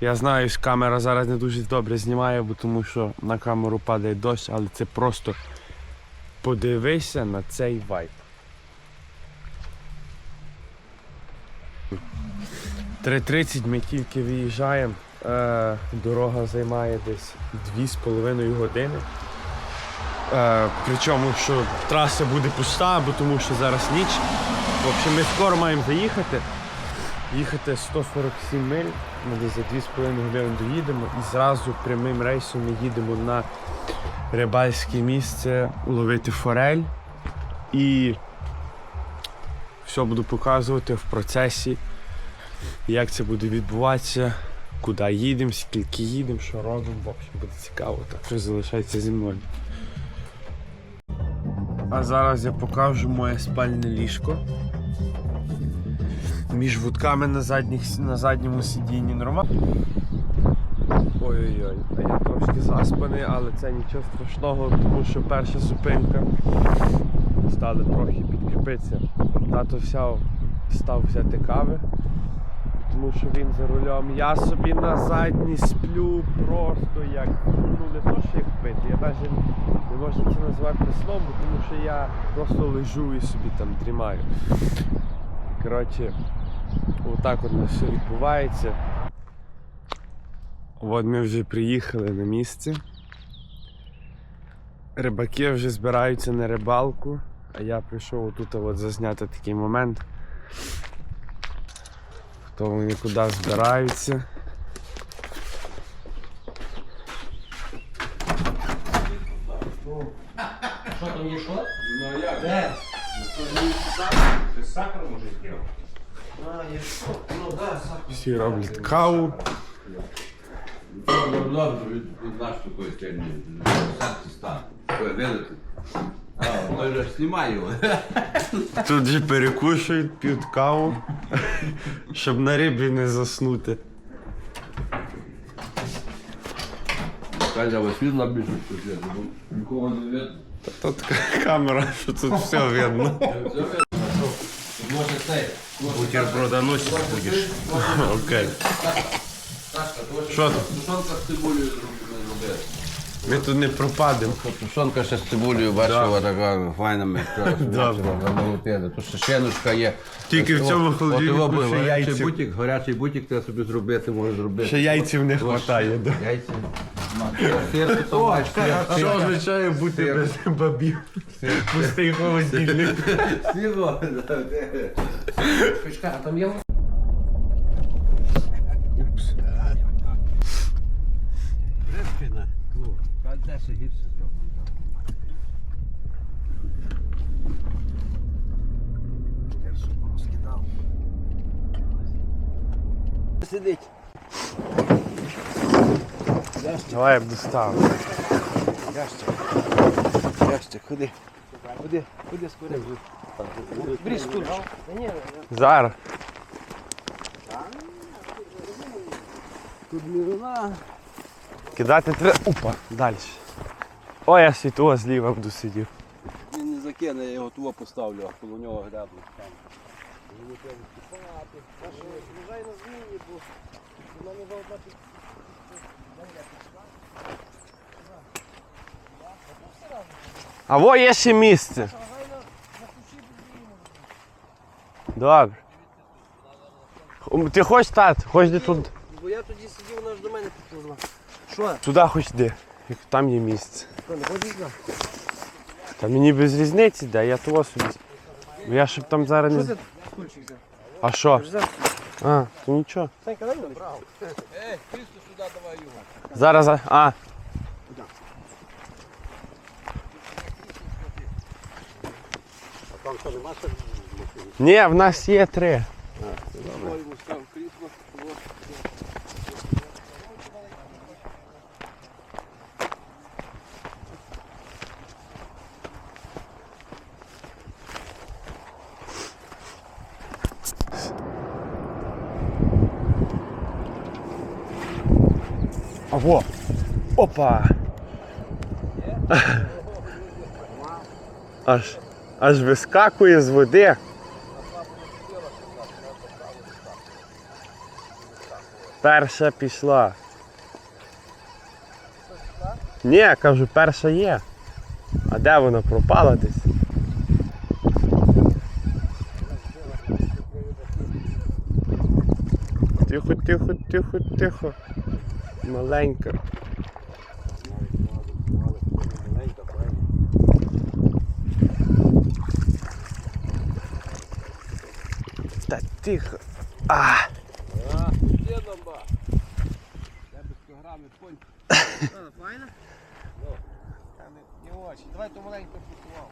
Я знаю, що камера зараз не дуже добре знімає, бо тому що на камеру падає дощ, але це просто подивися на цей вайб. 3.30 ми тільки виїжджаємо. Е, дорога займає десь 2,5 години. Е, причому, що траса буде пуста, бо тому що зараз ніч. В общем, ми скоро маємо заїхати. Їхати 147 миль, ми за 2,5 години доїдемо і зразу прямим рейсом ми їдемо на рибальське місце ловити форель. І все буду показувати в процесі, як це буде відбуватися, куди їдемо, скільки їдемо, що робимо. В общем, буде цікаво, так що залишається зі мною. А зараз я покажу моє спальне ліжко. Між вудками на, задніх, на задньому сидінні нормально. Ой-ой-ой, а я трошки заспаний, але це нічого страшного, тому що перша зупинка стали трохи підкріпитися. Тато взяв, став взяти кави, тому що він за рулем. Я собі на задній сплю просто як, ну не то, що як вбити, я навіть не можна це назвати сном, тому що я просто лежу і собі там дрімаю. Коротше, отак от у нас все відбувається. От ми вже приїхали на місце. Рибаки вже збираються на рибалку, а я прийшов отут от зазняти такий момент. То вони куди збираються. Що там є що? Ну як? Де? Ти з сахаром? А, є що? Ну да, сахар. Всі роблять каву. Добре, від, нас такої. А, той же знімає його. Тут же перекушують, п'ють каву, щоб на рибі не заснути. Катя, світла більше бо нікого не видно. Та тут камера, що тут все видно. Може цей. Бутерброда носить будеш. Окей. Що там? Тушонка з цибулею зробити. Ми тут не пропадемо. Тушонка ще з цибулею, бачила, така файна вчора замолотили. Тут ще щеночка є. Тільки в цьому холодильнику ще гарячий яйця. бутик, гарячий бутик треба собі зробити, може зробити. Ще яйців не вистачає. Да. Яйця. Сир, там, бач, сир, Що означає бути без бабів? Пустий холодильник. Сіро. Шучка, а там є? Та де ще гірше зроблено. Сидить. Давай я доставлю. Ящик. Ящик, ходи. Ходи, ходи скорее. Бери стульчик. Зараз. Тут мірина. Кидати треба. Опа, далі. О, я світло зліва буду сидів. Він не закине, я його туго поставлю, а коло нього гряду. А во є ще місце. Добре. М, Ти хочеш тат? Хоч де тут. Бо я тоді сидів, вона ж до мене підповзла. Що? Туди хоч де. Як Там є місце. Що, не хочеш знати? Та мені без різниці, де, я того собі. Бо Я щоб там зараз Що не. ти стульчик взяв? А що? Ти ж взяв? А, то нічого. Санька, дай мені. Ей, Крісто сюди давай його. Зараз. За- А. Ні, в нас є три. Ой, йому став крісло. Во. Опа. Аж, аж вискакує з води. Перша пішла. Ні, кажу, перша є. А де вона пропала десь? Тихо, тихо, тихо, тихо. Маленька. Та тихо. А! Файна? Не очень. Давай то маленько пустував.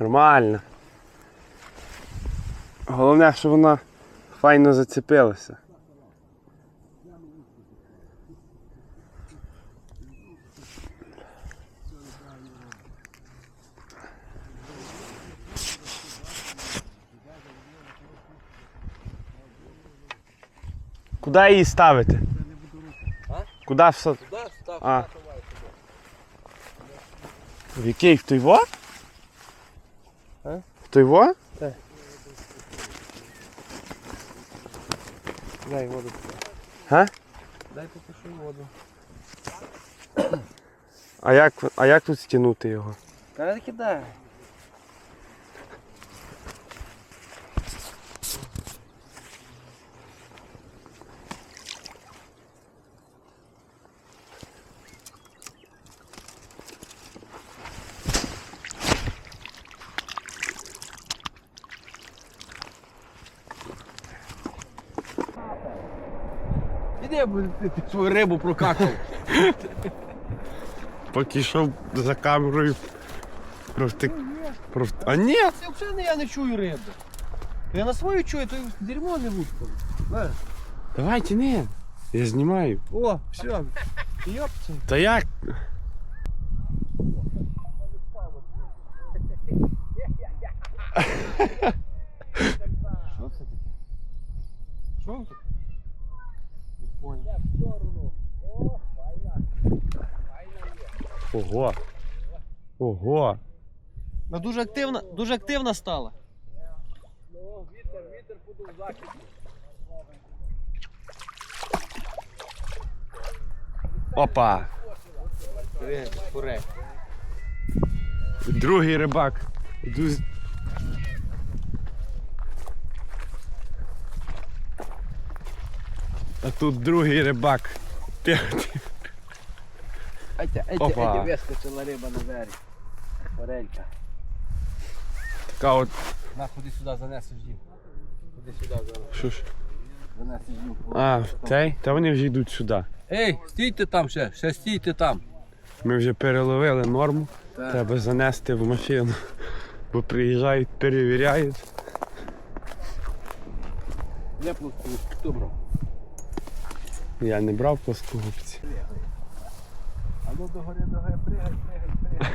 Нормально. Головне, що вона файно зацепилася. Куди її ставити? Куди все? А. В який в той во? А? В той во? Дай воду. Га? Дай попишу воду. А як, а як тут стягнути його? Та кидай. Іди, бо ти, ти свою рибу прокакав. Поки йшов за камерою. Провти... Пров... А ні! Це взагалі я не чую риби. Я на свою чую, то дерьмо не вудку. Давай тяни. Я знімаю. О, все. Йопці. Та як? Що це таке? Що це? Не понял. Ого. Ого. Вона дуже активна, дуже активна стала. Опа. Другий рибак. А тут другий рибак. Тихо. Айте, айте, Опа. айте, вискочила риба на берег. Форелька. Така от. На, ходи сюди, занесеш їм. Ходи сюди, зараз. Що ж? Занесеш їм. А, цей? Та вони вже йдуть сюди. Ей, стійте там ще, ще стійте там. Ми вже переловили норму. Так. Треба занести в машину. Бо приїжджають, перевіряють. Я плоску, хто брав? Я не брав плоскогубці. А ну догори, догори, пригай, пригай, пригай.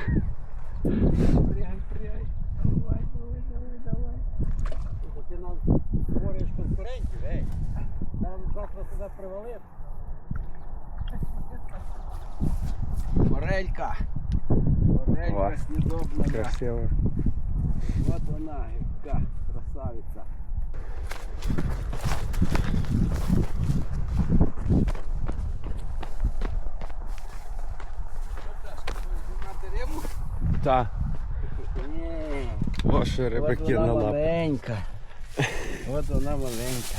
Пригай, пригай. Давай, давай, давай, давай. Слухай, ти нам створюєш конкурентів, ей. Нам завтра сюди привалити. Орелька. Орелька снідобна. Красиво. От вона, яка красавиця. Та. Ваші рибаки на лапу. маленька. От вона маленька.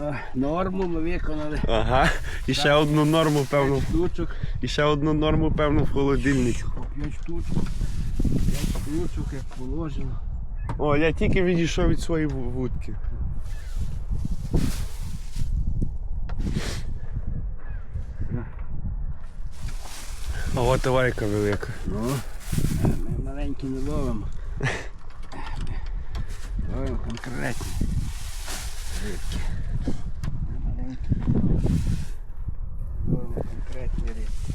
О, норму ми виконали. Ага. І ще одну норму, певно. Штучок. І ще одну норму, певно, в холодильник. П'ять штучок. П'ять штучок, як положено. О, я тільки відійшов від своєї ву- А от товарика велика. Ну, ми маленькі не ловимо. Ловимо конкретні. Рибки. Ми маленькі не ловимо. Ловимо конкретні рибки.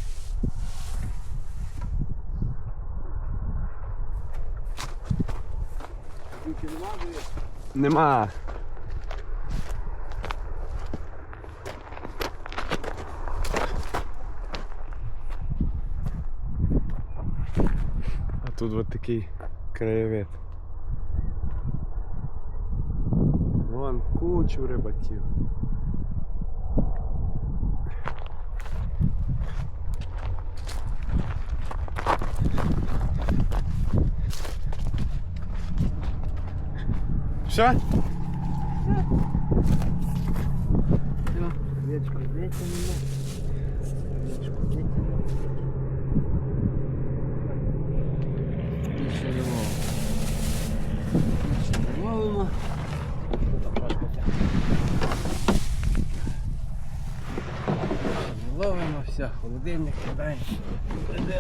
Нема, тут вот такий краєвид. Вон кучу рибаків. Все? Все, холодильник кидаємо.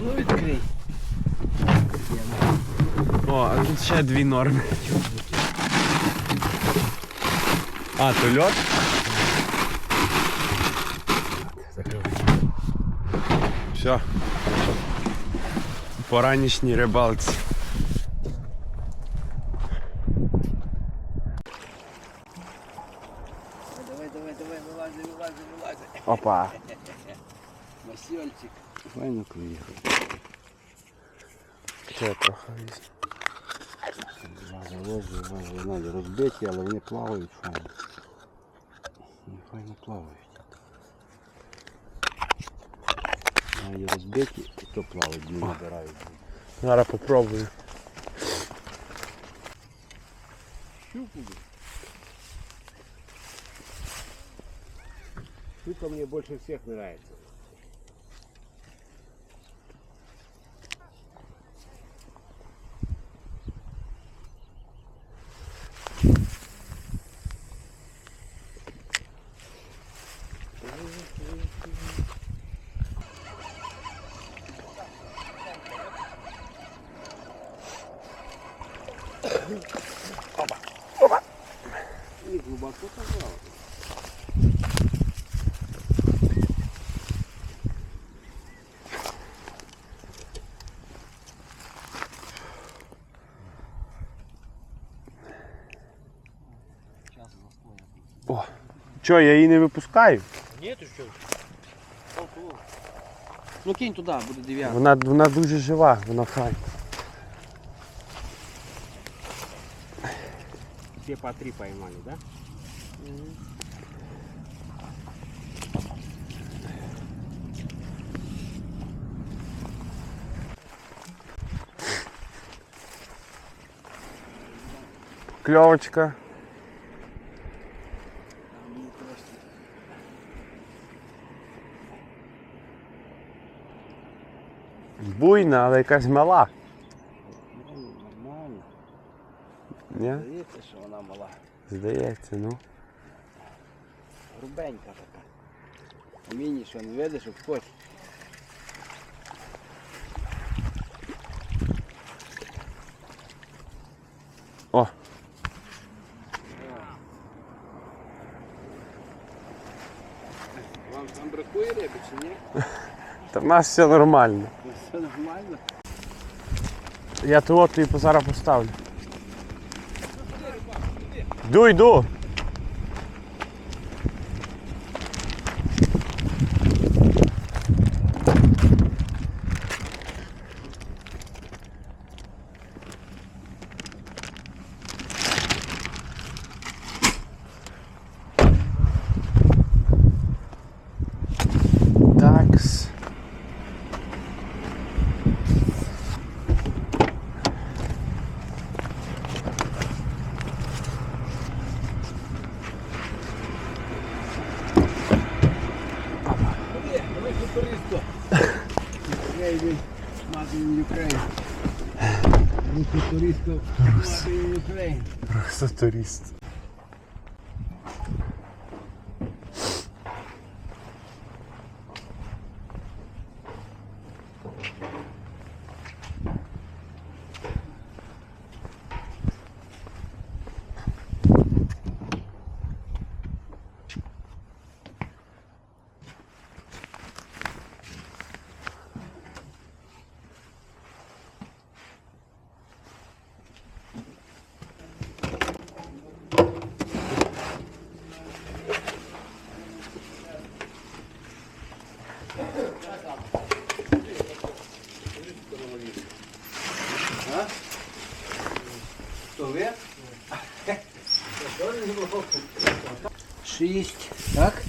Ну відкрий. О, а тут ще дві норми. А, то льот? Все. По ранішній рибалці. Давай, давай, давай, вилазь, вилазь, вилазь. Опа. Масьольчик. Файно клює. Ще трохи завозу, вони розбиті, але вони плавають файно. Вони файно плавають. Вони розбиті, і то плавають, не набирають. Зараз попробую. Щуку. Щука мне больше всех нравится. що, я її не випускаю? Ні, ти що? Ну кинь туди, буде дев'ятка. Вона, вона дуже жива, вона файна. Все по три поймали, да? Кльовочка. Буйна, але якась мала. Нормально. Ні? Здається, що вона мала. Здається, ну. Грубенька така. Міні, що не видиш, обходь. О, Вам там бракує риби чи ні? та в нас. Все нормально. Я того тобі зараз поставлю. Йду, йду. Просто турист. Хто ви? Шість. Так?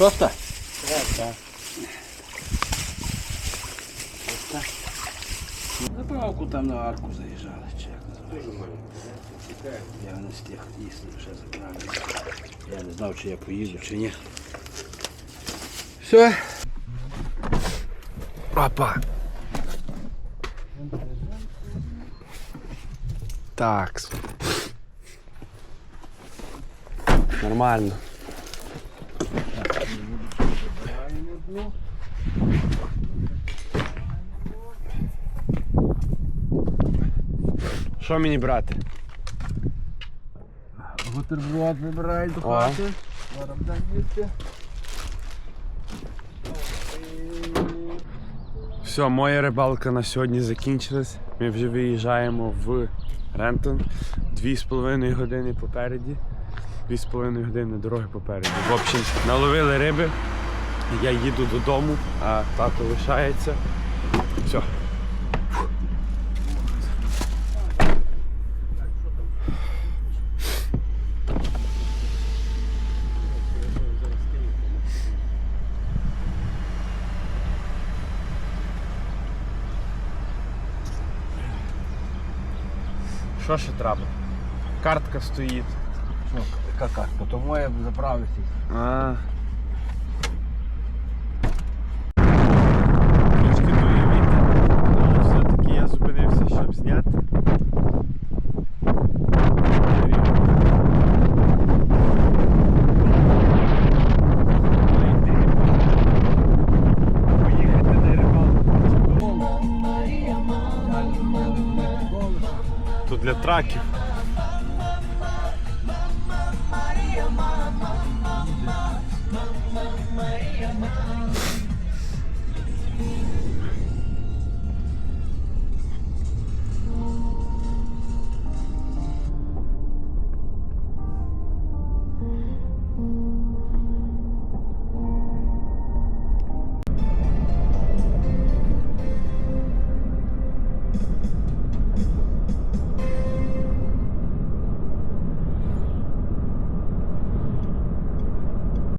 Шоста? Так, так. Поправку там на арку заїжджали, чи як називається. Я не встиг їсти ще забрали. Я не знав, чи я поїду, чи ні. Все. Опа. Так. Нормально. Що мені брати? Бутерброд вибирай до хати. Зараз будемо їсти. Все, моя рибалка на сьогодні закінчилась. Ми вже виїжджаємо в Рентон. Дві з половиною години попереді. Дві з половиною години дороги попереду. В общем, наловили риби. Я їду додому, а тато лишається. Все. Що ще треба? Картка стоїть. Що, яка картка? То моє заправитись.